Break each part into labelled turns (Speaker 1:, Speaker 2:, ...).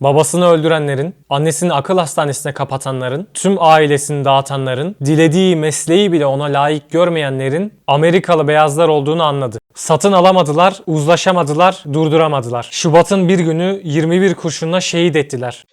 Speaker 1: Babasını öldürenlerin, annesini akıl hastanesine kapatanların, tüm ailesini dağıtanların, dilediği mesleği bile ona layık görmeyenlerin Amerikalı beyazlar olduğunu anladı. Satın alamadılar, uzlaşamadılar, durduramadılar. Şubat'ın bir günü 21 kurşunla şehit ettiler.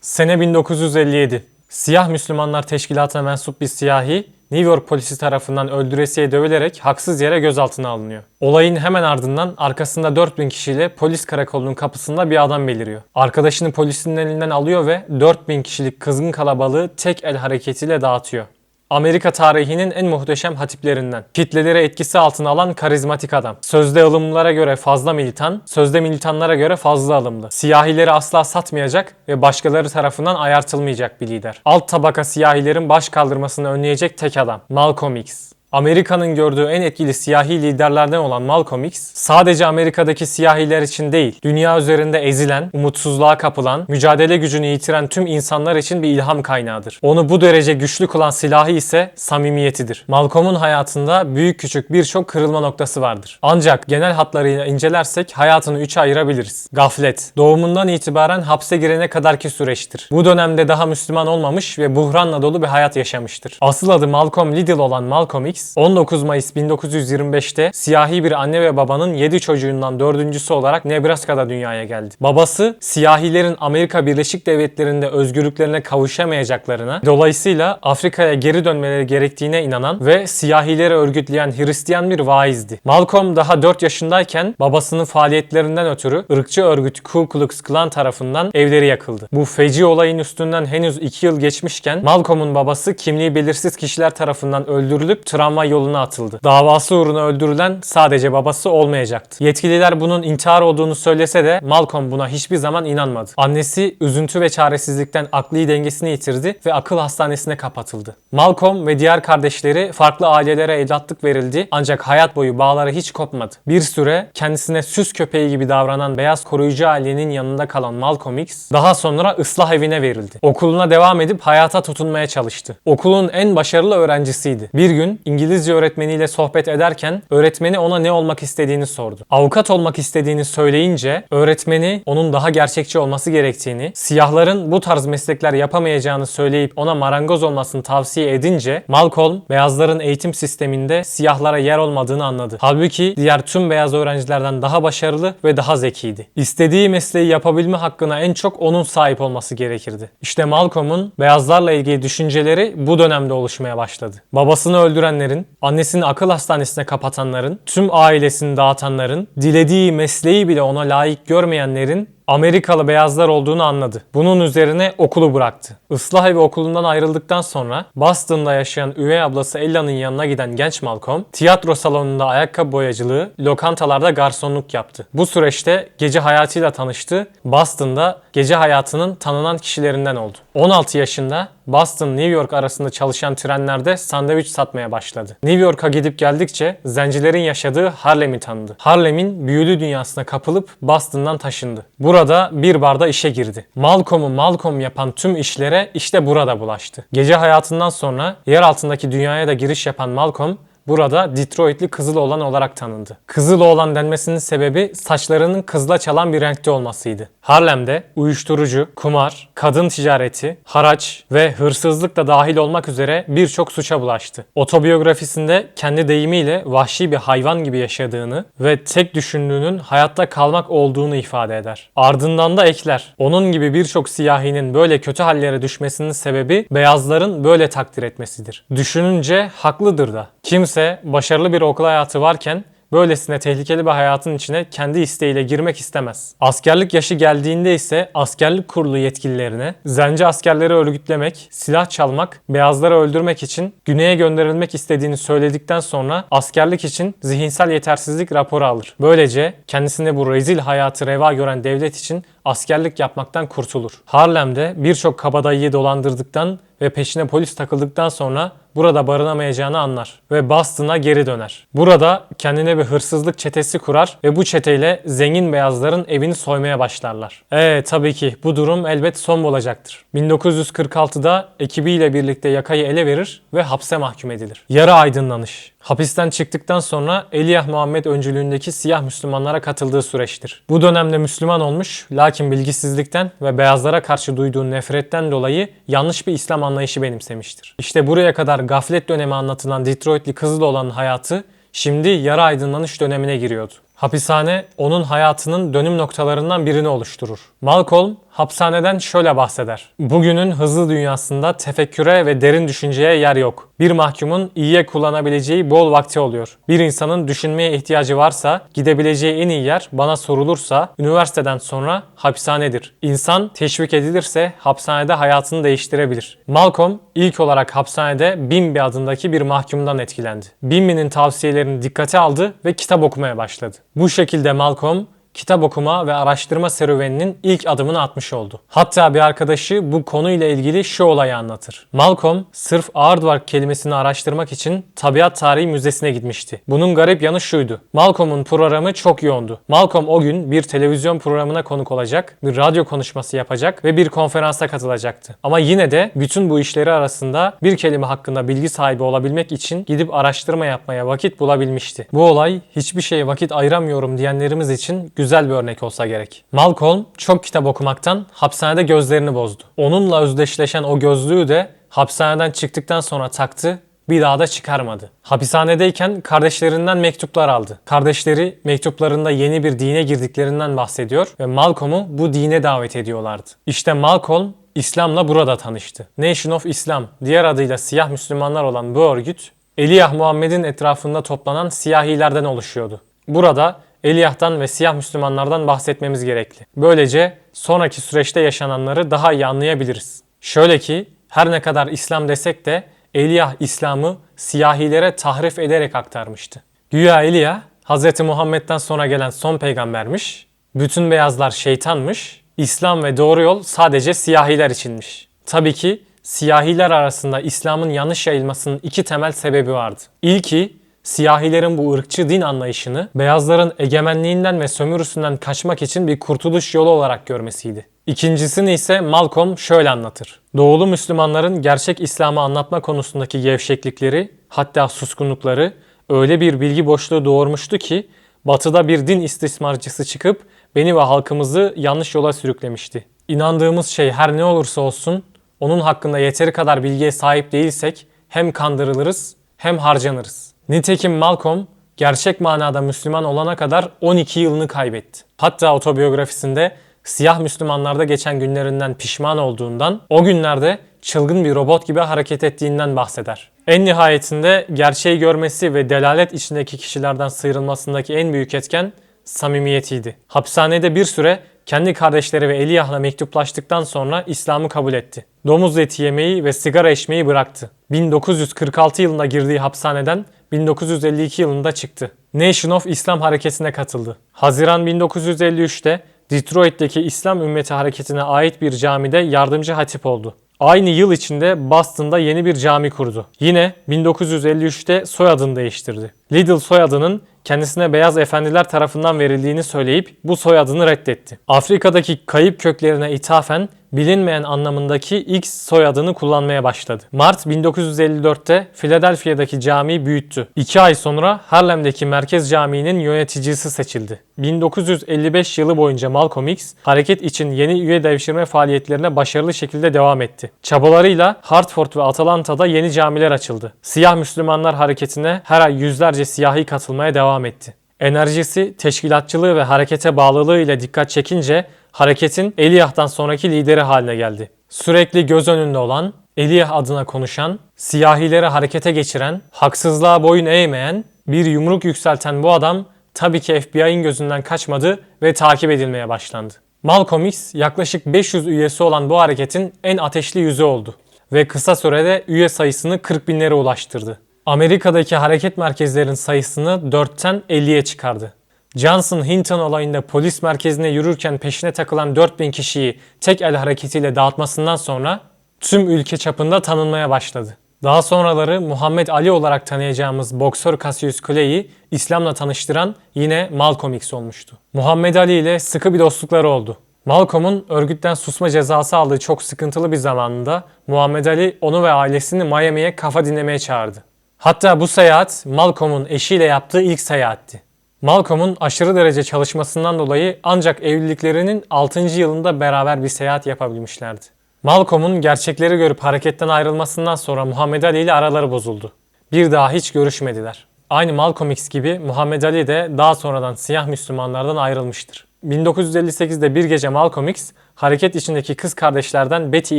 Speaker 1: Sene 1957. Siyah Müslümanlar Teşkilatı'na mensup bir siyahi New York polisi tarafından öldüresiye dövülerek haksız yere gözaltına alınıyor. Olayın hemen ardından arkasında 4000 kişiyle polis karakolunun kapısında bir adam beliriyor. Arkadaşını polisin elinden alıyor ve 4000 kişilik kızgın kalabalığı tek el hareketiyle dağıtıyor. Amerika tarihinin en muhteşem hatiplerinden. Kitleleri etkisi altına alan karizmatik adam. Sözde ılımlılara göre fazla militan, sözde militanlara göre fazla ılımlı. Siyahileri asla satmayacak ve başkaları tarafından ayartılmayacak bir lider. Alt tabaka siyahilerin baş kaldırmasını önleyecek tek adam. Malcolm X. Amerika'nın gördüğü en etkili siyahi liderlerden olan Malcolm X, sadece Amerika'daki siyahiler için değil, dünya üzerinde ezilen, umutsuzluğa kapılan, mücadele gücünü yitiren tüm insanlar için bir ilham kaynağıdır. Onu bu derece güçlü kılan silahı ise samimiyetidir. Malcolm'un hayatında büyük küçük birçok kırılma noktası vardır. Ancak genel hatlarıyla incelersek hayatını üçe ayırabiliriz. Gaflet, doğumundan itibaren hapse girene kadarki süreçtir. Bu dönemde daha Müslüman olmamış ve buhranla dolu bir hayat yaşamıştır. Asıl adı Malcolm Liddell olan Malcolm X, 19 Mayıs 1925'te siyahi bir anne ve babanın 7 çocuğundan dördüncüsü olarak Nebraska'da dünyaya geldi. Babası siyahilerin Amerika Birleşik Devletleri'nde özgürlüklerine kavuşamayacaklarına, dolayısıyla Afrika'ya geri dönmeleri gerektiğine inanan ve siyahileri örgütleyen Hristiyan bir vaizdi. Malcolm daha 4 yaşındayken babasının faaliyetlerinden ötürü ırkçı örgüt Ku Klux Klan tarafından evleri yakıldı. Bu feci olayın üstünden henüz 2 yıl geçmişken Malcolm'un babası kimliği belirsiz kişiler tarafından öldürülüp travma yoluna atıldı. Davası uğruna öldürülen sadece babası olmayacaktı. Yetkililer bunun intihar olduğunu söylese de Malcolm buna hiçbir zaman inanmadı. Annesi üzüntü ve çaresizlikten akli dengesini yitirdi ve akıl hastanesine kapatıldı. Malcolm ve diğer kardeşleri farklı ailelere evlatlık verildi ancak hayat boyu bağları hiç kopmadı. Bir süre kendisine süs köpeği gibi davranan beyaz koruyucu ailenin yanında kalan Malcolm X daha sonra ıslah evine verildi. Okuluna devam edip hayata tutunmaya çalıştı. Okulun en başarılı öğrencisiydi. Bir gün İngilizce öğretmeniyle sohbet ederken öğretmeni ona ne olmak istediğini sordu. Avukat olmak istediğini söyleyince öğretmeni onun daha gerçekçi olması gerektiğini, siyahların bu tarz meslekler yapamayacağını söyleyip ona marangoz olmasını tavsiye edince Malcolm beyazların eğitim sisteminde siyahlara yer olmadığını anladı. Halbuki diğer tüm beyaz öğrencilerden daha başarılı ve daha zekiydi. İstediği mesleği yapabilme hakkına en çok onun sahip olması gerekirdi. İşte Malcolm'un beyazlarla ilgili düşünceleri bu dönemde oluşmaya başladı. Babasını öldürenlerin, annesini akıl hastanesine kapatanların, tüm ailesini dağıtanların, dilediği mesleği bile ona layık görmeyenlerin Amerikalı beyazlar olduğunu anladı. Bunun üzerine okulu bıraktı. Islah evi okulundan ayrıldıktan sonra Boston'da yaşayan üvey ablası Ella'nın yanına giden genç Malcolm, tiyatro salonunda ayakkabı boyacılığı, lokantalarda garsonluk yaptı. Bu süreçte gece hayatıyla tanıştı. Boston'da gece hayatının tanınan kişilerinden oldu. 16 yaşında Boston New York arasında çalışan trenlerde sandviç satmaya başladı. New York'a gidip geldikçe zencilerin yaşadığı Harlem'i tanıdı. Harlem'in büyülü dünyasına kapılıp Boston'dan taşındı. Burada bir barda işe girdi. Malcolm'u Malcolm yapan tüm işlere işte burada bulaştı. Gece hayatından sonra yer altındaki dünyaya da giriş yapan Malcolm Burada Detroitli Kızıloğlan olarak tanındı. Kızıloğlan denmesinin sebebi saçlarının kızla çalan bir renkte olmasıydı. Harlem'de uyuşturucu, kumar, kadın ticareti, haraç ve hırsızlık da dahil olmak üzere birçok suça bulaştı. Otobiyografisinde kendi deyimiyle vahşi bir hayvan gibi yaşadığını ve tek düşündüğünün hayatta kalmak olduğunu ifade eder. Ardından da ekler. Onun gibi birçok siyahinin böyle kötü hallere düşmesinin sebebi beyazların böyle takdir etmesidir. Düşününce haklıdır da. Kimse başarılı bir okul hayatı varken böylesine tehlikeli bir hayatın içine kendi isteğiyle girmek istemez. Askerlik yaşı geldiğinde ise askerlik kurulu yetkililerine zenci askerleri örgütlemek, silah çalmak, beyazları öldürmek için güneye gönderilmek istediğini söyledikten sonra askerlik için zihinsel yetersizlik raporu alır. Böylece kendisine bu rezil hayatı reva gören devlet için askerlik yapmaktan kurtulur. Harlem'de birçok kabadayıyı dolandırdıktan ve peşine polis takıldıktan sonra burada barınamayacağını anlar ve Boston'a geri döner. Burada kendine bir hırsızlık çetesi kurar ve bu çeteyle zengin beyazların evini soymaya başlarlar. Ee tabii ki bu durum elbet son bulacaktır. 1946'da ekibiyle birlikte yakayı ele verir ve hapse mahkum edilir. Yarı aydınlanış. Hapisten çıktıktan sonra Eliyah Muhammed öncülüğündeki siyah Müslümanlara katıldığı süreçtir. Bu dönemde Müslüman olmuş lakin bilgisizlikten ve beyazlara karşı duyduğu nefretten dolayı yanlış bir İslam anlayışı benimsemiştir. İşte buraya kadar gaflet dönemi anlatılan Detroitli Kızıloğlan'ın hayatı şimdi yarı aydınlanış dönemine giriyordu. Hapishane onun hayatının dönüm noktalarından birini oluşturur. Malcolm hapishaneden şöyle bahseder. Bugünün hızlı dünyasında tefekküre ve derin düşünceye yer yok. Bir mahkumun iyiye kullanabileceği bol vakti oluyor. Bir insanın düşünmeye ihtiyacı varsa gidebileceği en iyi yer bana sorulursa üniversiteden sonra hapishanedir. İnsan teşvik edilirse hapishanede hayatını değiştirebilir. Malcolm ilk olarak hapishanede Bimbi adındaki bir mahkumdan etkilendi. Bimbi'nin tavsiyelerini dikkate aldı ve kitap okumaya başladı. Bu şekilde Malcolm kitap okuma ve araştırma serüveninin ilk adımını atmış oldu. Hatta bir arkadaşı bu konuyla ilgili şu olayı anlatır. Malcolm sırf Aardvark kelimesini araştırmak için Tabiat Tarihi Müzesi'ne gitmişti. Bunun garip yanı şuydu. Malcolm'un programı çok yoğundu. Malcolm o gün bir televizyon programına konuk olacak, bir radyo konuşması yapacak ve bir konferansa katılacaktı. Ama yine de bütün bu işleri arasında bir kelime hakkında bilgi sahibi olabilmek için gidip araştırma yapmaya vakit bulabilmişti. Bu olay hiçbir şeye vakit ayıramıyorum diyenlerimiz için güzel bir örnek olsa gerek. Malcolm çok kitap okumaktan hapishanede gözlerini bozdu. Onunla özdeşleşen o gözlüğü de hapishaneden çıktıktan sonra taktı bir daha da çıkarmadı. Hapishanedeyken kardeşlerinden mektuplar aldı. Kardeşleri mektuplarında yeni bir dine girdiklerinden bahsediyor ve Malcolm'u bu dine davet ediyorlardı. İşte Malcolm İslam'la burada tanıştı. Nation of Islam, diğer adıyla siyah Müslümanlar olan bu örgüt, Eliyah Muhammed'in etrafında toplanan siyahilerden oluşuyordu. Burada Eliyah'tan ve siyah Müslümanlardan bahsetmemiz gerekli. Böylece sonraki süreçte yaşananları daha iyi anlayabiliriz. Şöyle ki her ne kadar İslam desek de Eliyah İslam'ı siyahilere tahrif ederek aktarmıştı. Güya Eliyah Hz. Muhammed'den sonra gelen son peygambermiş, bütün beyazlar şeytanmış, İslam ve doğru yol sadece siyahiler içinmiş. Tabii ki siyahiler arasında İslam'ın yanlış yayılmasının iki temel sebebi vardı. İlki siyahilerin bu ırkçı din anlayışını beyazların egemenliğinden ve sömürüsünden kaçmak için bir kurtuluş yolu olarak görmesiydi. İkincisini ise Malcolm şöyle anlatır. Doğulu Müslümanların gerçek İslam'ı anlatma konusundaki gevşeklikleri, hatta suskunlukları öyle bir bilgi boşluğu doğurmuştu ki batıda bir din istismarcısı çıkıp beni ve halkımızı yanlış yola sürüklemişti. İnandığımız şey her ne olursa olsun onun hakkında yeteri kadar bilgiye sahip değilsek hem kandırılırız hem harcanırız. Nitekim Malcolm gerçek manada Müslüman olana kadar 12 yılını kaybetti. Hatta otobiyografisinde siyah Müslümanlarda geçen günlerinden pişman olduğundan, o günlerde çılgın bir robot gibi hareket ettiğinden bahseder. En nihayetinde gerçeği görmesi ve delalet içindeki kişilerden sıyrılmasındaki en büyük etken samimiyetiydi. Hapishanede bir süre kendi kardeşleri ve Eliyah'la mektuplaştıktan sonra İslam'ı kabul etti. Domuz eti yemeyi ve sigara içmeyi bıraktı. 1946 yılında girdiği hapishaneden 1952 yılında çıktı. Nation of İslam hareketine katıldı. Haziran 1953'te Detroit'teki İslam Ümmeti Hareketi'ne ait bir camide yardımcı hatip oldu. Aynı yıl içinde Boston'da yeni bir cami kurdu. Yine 1953'te soyadını değiştirdi. Little soyadının kendisine beyaz efendiler tarafından verildiğini söyleyip bu soyadını reddetti. Afrika'daki kayıp köklerine ithafen bilinmeyen anlamındaki X soyadını kullanmaya başladı. Mart 1954'te Philadelphia'daki camiyi büyüttü. İki ay sonra Harlem'deki Merkez Camii'nin yöneticisi seçildi. 1955 yılı boyunca Malcolm X hareket için yeni üye devşirme faaliyetlerine başarılı şekilde devam etti. Çabalarıyla Hartford ve Atlanta'da yeni camiler açıldı. Siyah Müslümanlar hareketine her ay yüzlerce siyahi katılmaya devam etti. Enerjisi, teşkilatçılığı ve harekete bağlılığı ile dikkat çekince hareketin Eliyah'tan sonraki lideri haline geldi. Sürekli göz önünde olan, Eliyah adına konuşan, siyahileri harekete geçiren, haksızlığa boyun eğmeyen, bir yumruk yükselten bu adam tabii ki FBI'nin gözünden kaçmadı ve takip edilmeye başlandı. Malcolm X yaklaşık 500 üyesi olan bu hareketin en ateşli yüzü oldu ve kısa sürede üye sayısını 40 binlere ulaştırdı. Amerika'daki hareket merkezlerinin sayısını 4'ten 50'ye çıkardı. Johnson Hinton olayında polis merkezine yürürken peşine takılan 4000 kişiyi tek el hareketiyle dağıtmasından sonra tüm ülke çapında tanınmaya başladı. Daha sonraları Muhammed Ali olarak tanıyacağımız boksör Cassius Clay'i İslam'la tanıştıran yine Malcolm X olmuştu. Muhammed Ali ile sıkı bir dostlukları oldu. Malcolm'un örgütten susma cezası aldığı çok sıkıntılı bir zamanında Muhammed Ali onu ve ailesini Miami'ye kafa dinlemeye çağırdı. Hatta bu seyahat Malcolm'un eşiyle yaptığı ilk seyahatti. Malcolm'un aşırı derece çalışmasından dolayı ancak evliliklerinin 6. yılında beraber bir seyahat yapabilmişlerdi. Malcolm'un gerçekleri görüp hareketten ayrılmasından sonra Muhammed Ali ile araları bozuldu. Bir daha hiç görüşmediler. Aynı Malcolm X gibi Muhammed Ali de daha sonradan siyah Müslümanlardan ayrılmıştır. 1958'de bir gece Malcolm X hareket içindeki kız kardeşlerden Betty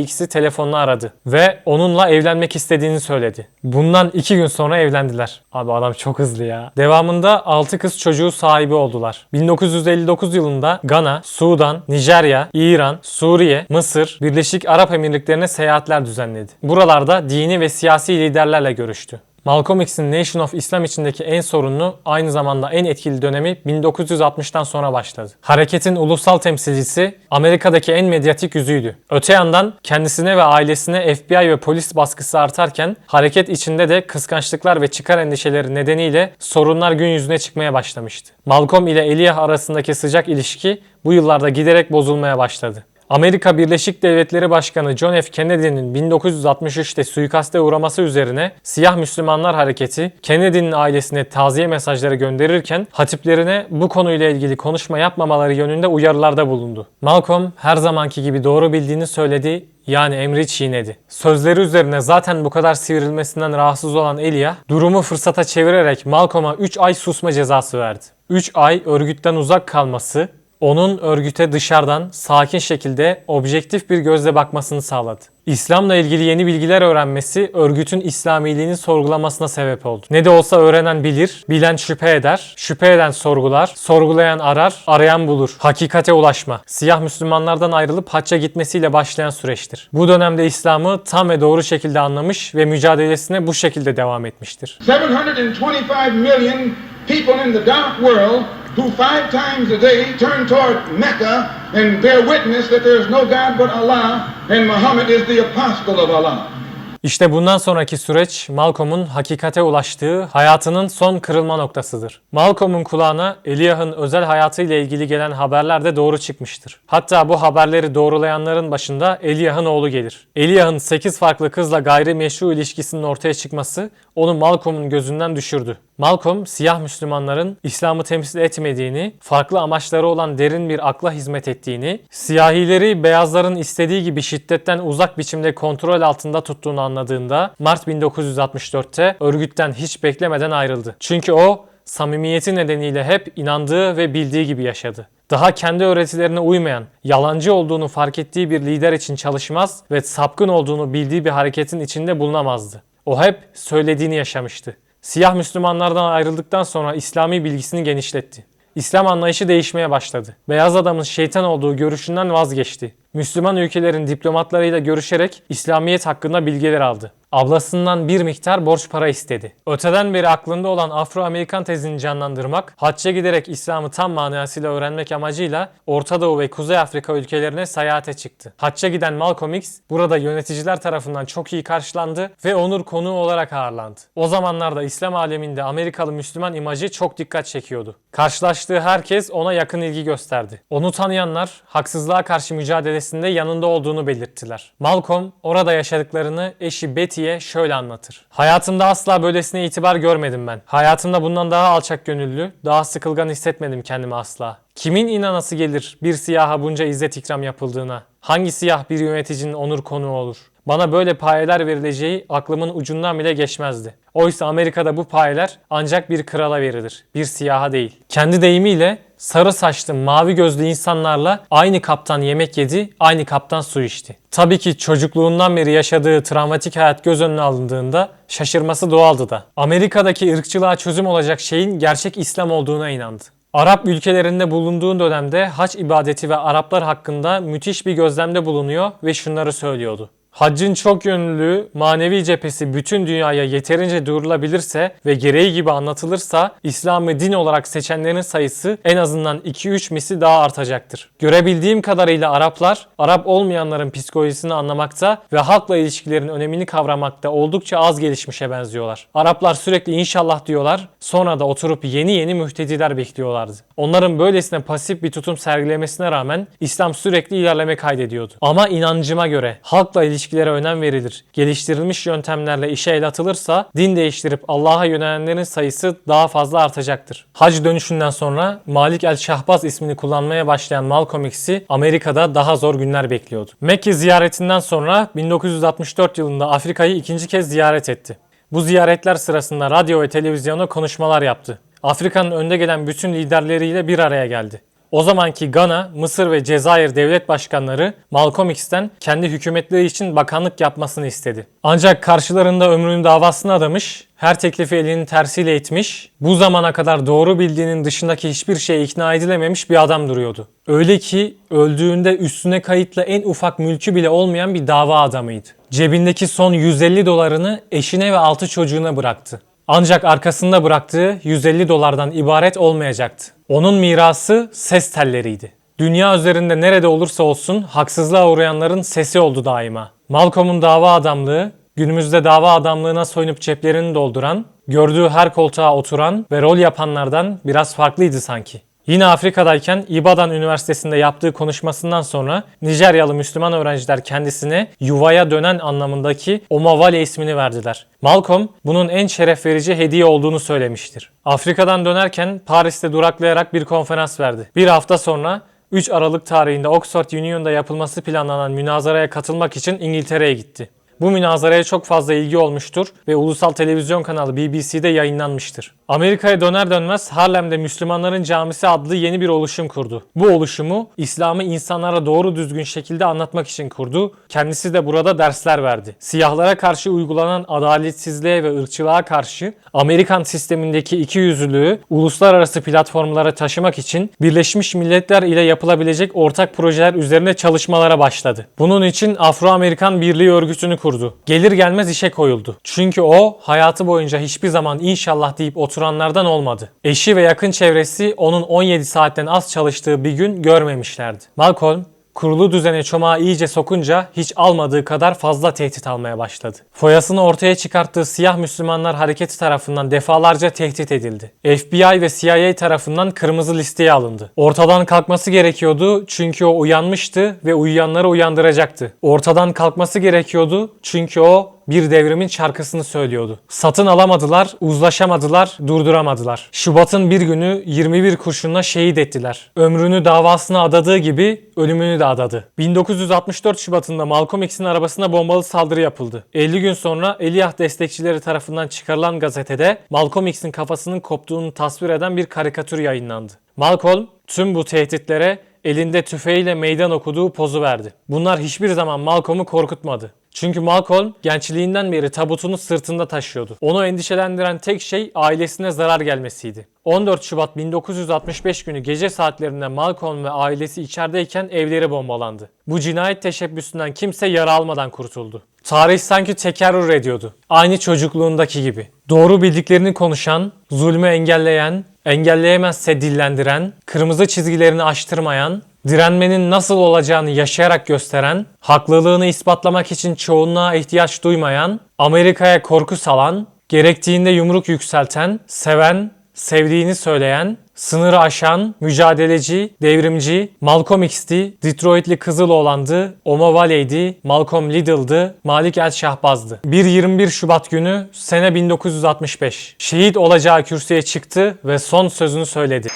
Speaker 1: X'i telefonla aradı ve onunla evlenmek istediğini söyledi. Bundan iki gün sonra evlendiler. Abi adam çok hızlı ya. Devamında 6 kız çocuğu sahibi oldular. 1959 yılında Gana, Sudan, Nijerya, İran, Suriye, Mısır, Birleşik Arap Emirlikleri'ne seyahatler düzenledi. Buralarda dini ve siyasi liderlerle görüştü. Malcolm X'in Nation of Islam içindeki en sorunlu, aynı zamanda en etkili dönemi 1960'tan sonra başladı. Hareketin ulusal temsilcisi Amerika'daki en medyatik yüzüydü. Öte yandan kendisine ve ailesine FBI ve polis baskısı artarken hareket içinde de kıskançlıklar ve çıkar endişeleri nedeniyle sorunlar gün yüzüne çıkmaya başlamıştı. Malcolm ile Elijah arasındaki sıcak ilişki bu yıllarda giderek bozulmaya başladı. Amerika Birleşik Devletleri Başkanı John F. Kennedy'nin 1963'te suikaste uğraması üzerine Siyah Müslümanlar Hareketi Kennedy'nin ailesine taziye mesajları gönderirken hatiplerine bu konuyla ilgili konuşma yapmamaları yönünde uyarılarda bulundu. Malcolm her zamanki gibi doğru bildiğini söyledi yani emri çiğnedi. Sözleri üzerine zaten bu kadar sivrilmesinden rahatsız olan Elia, durumu fırsata çevirerek Malcolm'a 3 ay susma cezası verdi. 3 ay örgütten uzak kalması, onun örgüte dışarıdan sakin şekilde objektif bir gözle bakmasını sağladı. İslam'la ilgili yeni bilgiler öğrenmesi örgütün İslamiliğini sorgulamasına sebep oldu. Ne de olsa öğrenen bilir, bilen şüphe eder, şüphe eden sorgular, sorgulayan arar, arayan bulur. Hakikate ulaşma. Siyah Müslümanlardan ayrılıp hacca gitmesiyle başlayan süreçtir. Bu dönemde İslam'ı tam ve doğru şekilde anlamış ve mücadelesine bu şekilde devam etmiştir.
Speaker 2: 725 million people in the dark world who five times a day turn toward Mecca and bear witness that there is no God but Allah and Muhammad is the apostle of Allah.
Speaker 1: İşte bundan sonraki süreç Malcolm'un hakikate ulaştığı hayatının son kırılma noktasıdır. Malcolm'un kulağına Eliah'ın özel hayatıyla ilgili gelen haberler de doğru çıkmıştır. Hatta bu haberleri doğrulayanların başında Eliah'ın oğlu gelir. Eliah'ın 8 farklı kızla gayrimeşru ilişkisinin ortaya çıkması onu Malcolm'un gözünden düşürdü. Malcolm, siyah Müslümanların İslam'ı temsil etmediğini, farklı amaçları olan derin bir akla hizmet ettiğini, siyahileri beyazların istediği gibi şiddetten uzak biçimde kontrol altında tuttuğunu anladığında Mart 1964'te örgütten hiç beklemeden ayrıldı. Çünkü o samimiyeti nedeniyle hep inandığı ve bildiği gibi yaşadı. Daha kendi öğretilerine uymayan, yalancı olduğunu fark ettiği bir lider için çalışmaz ve sapkın olduğunu bildiği bir hareketin içinde bulunamazdı. O hep söylediğini yaşamıştı. Siyah Müslümanlardan ayrıldıktan sonra İslami bilgisini genişletti. İslam anlayışı değişmeye başladı. Beyaz adamın şeytan olduğu görüşünden vazgeçti. Müslüman ülkelerin diplomatlarıyla görüşerek İslamiyet hakkında bilgiler aldı. Ablasından bir miktar borç para istedi. Öteden beri aklında olan Afro-Amerikan tezini canlandırmak, hacca giderek İslam'ı tam manasıyla öğrenmek amacıyla Orta Doğu ve Kuzey Afrika ülkelerine seyahate çıktı. Hacca giden Malcolm X burada yöneticiler tarafından çok iyi karşılandı ve onur konuğu olarak ağırlandı. O zamanlarda İslam aleminde Amerikalı Müslüman imajı çok dikkat çekiyordu. Karşılaştığı herkes ona yakın ilgi gösterdi. Onu tanıyanlar haksızlığa karşı mücadelesinde yanında olduğunu belirttiler. Malcolm orada yaşadıklarını eşi Betty'ye şöyle anlatır. Hayatımda asla böylesine itibar görmedim ben. Hayatımda bundan daha alçak gönüllü, daha sıkılgan hissetmedim kendimi asla. Kimin inanası gelir bir siyaha bunca izzet ikram yapıldığına? Hangi siyah bir yöneticinin onur konuğu olur? Bana böyle payeler verileceği aklımın ucundan bile geçmezdi. Oysa Amerika'da bu payeler ancak bir krala verilir, bir siyaha değil. Kendi deyimiyle sarı saçlı, mavi gözlü insanlarla aynı kaptan yemek yedi, aynı kaptan su içti. Tabii ki çocukluğundan beri yaşadığı travmatik hayat göz önüne alındığında şaşırması doğaldı da. Amerika'daki ırkçılığa çözüm olacak şeyin gerçek İslam olduğuna inandı. Arap ülkelerinde bulunduğu dönemde hac ibadeti ve Araplar hakkında müthiş bir gözlemde bulunuyor ve şunları söylüyordu. Haccın çok yönlülüğü, manevi cephesi bütün dünyaya yeterince duyurulabilirse ve gereği gibi anlatılırsa İslam'ı din olarak seçenlerin sayısı en azından 2-3 misli daha artacaktır. Görebildiğim kadarıyla Araplar, Arap olmayanların psikolojisini anlamakta ve halkla ilişkilerin önemini kavramakta oldukça az gelişmişe benziyorlar. Araplar sürekli inşallah diyorlar, sonra da oturup yeni yeni mühtediler bekliyorlardı. Onların böylesine pasif bir tutum sergilemesine rağmen İslam sürekli ilerleme kaydediyordu. Ama inancıma göre halkla ilişkilere önem verilir, geliştirilmiş yöntemlerle işe el atılırsa din değiştirip Allah'a yönelenlerin sayısı daha fazla artacaktır. Hac dönüşünden sonra Malik el Şahbaz ismini kullanmaya başlayan Malcolm X'i Amerika'da daha zor günler bekliyordu. Mekke ziyaretinden sonra 1964 yılında Afrika'yı ikinci kez ziyaret etti. Bu ziyaretler sırasında radyo ve televizyona konuşmalar yaptı. Afrika'nın önde gelen bütün liderleriyle bir araya geldi. O zamanki Gana, Mısır ve Cezayir devlet başkanları Malcolm X'ten kendi hükümetleri için bakanlık yapmasını istedi. Ancak karşılarında ömrünün davasını adamış, her teklifi elinin tersiyle itmiş, bu zamana kadar doğru bildiğinin dışındaki hiçbir şeye ikna edilememiş bir adam duruyordu. Öyle ki öldüğünde üstüne kayıtlı en ufak mülkü bile olmayan bir dava adamıydı. Cebindeki son 150 dolarını eşine ve 6 çocuğuna bıraktı. Ancak arkasında bıraktığı 150 dolardan ibaret olmayacaktı. Onun mirası ses telleriydi. Dünya üzerinde nerede olursa olsun haksızlığa uğrayanların sesi oldu daima. Malcolm'un dava adamlığı, günümüzde dava adamlığına soyunup ceplerini dolduran, gördüğü her koltuğa oturan ve rol yapanlardan biraz farklıydı sanki. Yine Afrika'dayken Ibadan Üniversitesi'nde yaptığı konuşmasından sonra Nijeryalı Müslüman öğrenciler kendisine yuvaya dönen anlamındaki Omavale ismini verdiler. Malcolm bunun en şeref verici hediye olduğunu söylemiştir. Afrika'dan dönerken Paris'te duraklayarak bir konferans verdi. Bir hafta sonra 3 Aralık tarihinde Oxford Union'da yapılması planlanan münazaraya katılmak için İngiltere'ye gitti. Bu münazaraya çok fazla ilgi olmuştur ve ulusal televizyon kanalı BBC'de yayınlanmıştır. Amerika'ya döner dönmez Harlem'de Müslümanların Camisi adlı yeni bir oluşum kurdu. Bu oluşumu İslam'ı insanlara doğru düzgün şekilde anlatmak için kurdu. Kendisi de burada dersler verdi. Siyahlara karşı uygulanan adaletsizliğe ve ırkçılığa karşı Amerikan sistemindeki ikiyüzlülüğü uluslararası platformlara taşımak için Birleşmiş Milletler ile yapılabilecek ortak projeler üzerine çalışmalara başladı. Bunun için Afro-Amerikan Birliği örgütünü kurdu. Gelir gelmez işe koyuldu. Çünkü o hayatı boyunca hiçbir zaman inşallah deyip oturanlardan olmadı. Eşi ve yakın çevresi onun 17 saatten az çalıştığı bir gün görmemişlerdi. Malcolm kurulu düzene çomağı iyice sokunca hiç almadığı kadar fazla tehdit almaya başladı. Foyasını ortaya çıkarttığı siyah Müslümanlar hareketi tarafından defalarca tehdit edildi. FBI ve CIA tarafından kırmızı listeye alındı. Ortadan kalkması gerekiyordu çünkü o uyanmıştı ve uyuyanları uyandıracaktı. Ortadan kalkması gerekiyordu çünkü o bir devrimin şarkısını söylüyordu. Satın alamadılar, uzlaşamadılar, durduramadılar. Şubat'ın bir günü 21 kurşunla şehit ettiler. Ömrünü davasına adadığı gibi ölümünü de adadı. 1964 Şubat'ında Malcolm X'in arabasına bombalı saldırı yapıldı. 50 gün sonra Eliyah destekçileri tarafından çıkarılan gazetede Malcolm X'in kafasının koptuğunu tasvir eden bir karikatür yayınlandı. Malcolm tüm bu tehditlere elinde tüfeğiyle meydan okuduğu pozu verdi. Bunlar hiçbir zaman Malcolm'u korkutmadı. Çünkü Malcolm gençliğinden beri tabutunu sırtında taşıyordu. Onu endişelendiren tek şey ailesine zarar gelmesiydi. 14 Şubat 1965 günü gece saatlerinde Malcolm ve ailesi içerideyken evleri bombalandı. Bu cinayet teşebbüsünden kimse yara almadan kurtuldu. Tarih sanki tekerrür ediyordu. Aynı çocukluğundaki gibi. Doğru bildiklerini konuşan, zulmü engelleyen, engelleyemezse dillendiren, kırmızı çizgilerini aştırmayan, direnmenin nasıl olacağını yaşayarak gösteren, haklılığını ispatlamak için çoğunluğa ihtiyaç duymayan, Amerika'ya korku salan, gerektiğinde yumruk yükselten, seven, sevdiğini söyleyen, sınırı aşan, mücadeleci, devrimci, Malcolm X'ti, Detroitli Kızıloğlan'dı, Oma Valley'di, Malcolm Little'dı, Malik El Şahbaz'dı. 1-21 Şubat günü sene 1965. Şehit olacağı kürsüye çıktı ve son sözünü söyledi.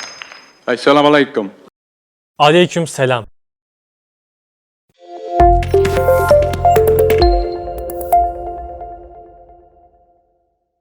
Speaker 3: Assalamu alaikum.
Speaker 1: Aleyküm selam.